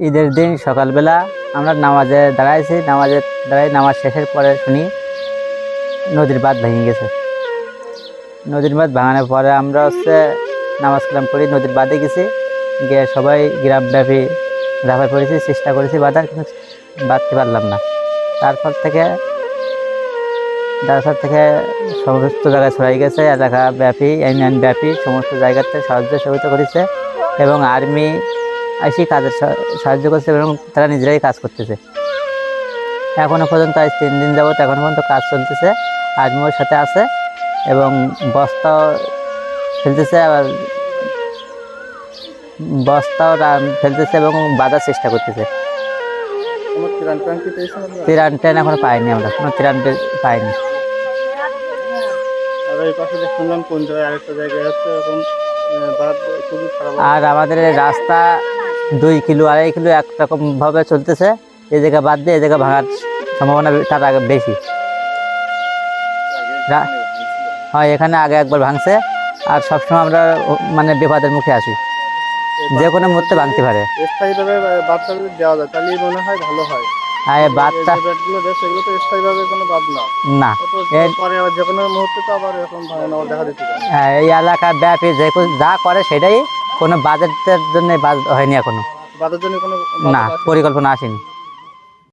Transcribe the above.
ঈদের দিন সকালবেলা আমরা নামাজে দাঁড়াইছি, নামাজে দাঁড়াই নামাজ শেষের পরে শুনি নদীর বাঁধ ভেঙে গেছে। নদীর বাঁধ ভাঙানোর পরে আমরা হচ্ছে নামাজ কালাম করি নদীর বাঁধে গেছি। গিয়ে সবাই গ্রামব্যাপী ঝাঁপায় পড়েছি, চেষ্টা করেছি বাঁধার, কিন্তু বাঁধতে পারলাম না। তারপর থেকে তারপর থেকে সমস্ত জায়গায় ছড়াই গেছে এলাকা ব্যাপী ইউনিয়ন ব্যাপী সমস্ত জায়গাতে সাহায্য সহযোগিতা করেছে এবং আর্মি এসে কাজের সাহায্য করছে এবং তারা নিজেরাই কাজ করতেছে। এখনও পর্যন্ত আজ তিন দিন যাবত এখনও পর্যন্ত কাজ চলতেছে আর্মিও সাথে আছে এবং বস্তাও ফেলতেছে আবার বস্তাও ফেলতেছে এবং বাঁধার চেষ্টা করতেছে? ত্রাণ ট্রেন এখনও পাইনি আমরা কোনো ত্রাণ ট্রেন পাইনি। আর আমাদের রাস্তা দুই কিলো আড়াই কিলো একরকম ভাবে চলতেছে। এই জায়গা বাদ দিয়ে এই জায়গা ভাঙার সম্ভাবনা তার আগে বেশি। হয় এখানে আগে একবার ভাঙছে। আর সবসময় আমরা মানে বিপদের মুখে আসি যে কোনো মুহূর্তে ভাঙতে পারে। স্থায়ীভাবে যদি দেওয়া যায়। তাহলে মনে হয় ভালো হয়। আর এই বাদটা এই যে ব্যাটগুলো দেশ এগুলো তো স্থায়ীভাবে কোনো বাদ না। না। এ তো পরে যে কোনো মুহূর্তে তো আবার এরকম ভাঙন দেখা দিতে হ্যাঁ, এই এলাকা ব্যাপী যে যা করে সেটাই কোনো বাজেটের জন্য বাজ হয়নি এখনও। বাদের জন্য কোনো না পরিকল্পনা আসেনি।